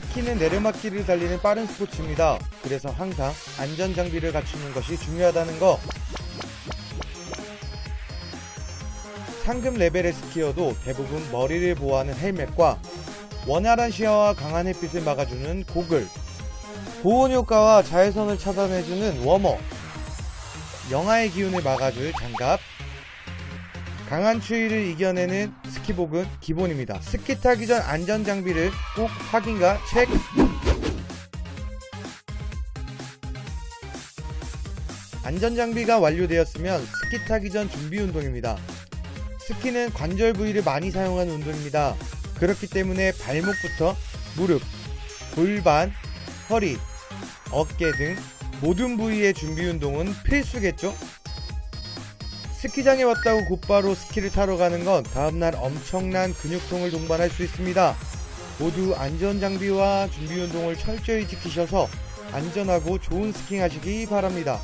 스키는 내리막길을 달리는 빠른 스포츠입니다. 그래서 항상 안전 장비를 갖추는 것이 중요하다는 거. 상급 레벨의 스키어도 대부분 머리를 보호하는 헬멧과 원활한 시야와 강한 햇빛을 막아주는 고글, 보온 효과와 자외선을 차단해주는 워머, 영하의 기운을 막아줄 장갑, 강한 추위를 이겨내는 스키복은 기본입니다. 스키 타기 전 안전 장비를 꼭 확인과 체크. 안전 장비가 완료되었으면 스키 타기 전 준비 운동입니다. 스키는 관절 부위를 많이 사용하는 운동입니다. 그렇기 때문에 발목부터 무릎, 골반, 허리, 어깨 등 모든 부위의 준비 운동은 필수겠죠? 스키장에 왔다고 곧바로 스키를 타러 가는 건 다음날 엄청난 근육통을 동반할 수 있습니다. 모두 안전 장비와 준비 운동을 철저히 지키셔서 안전하고 좋은 스킹 하시기 바랍니다.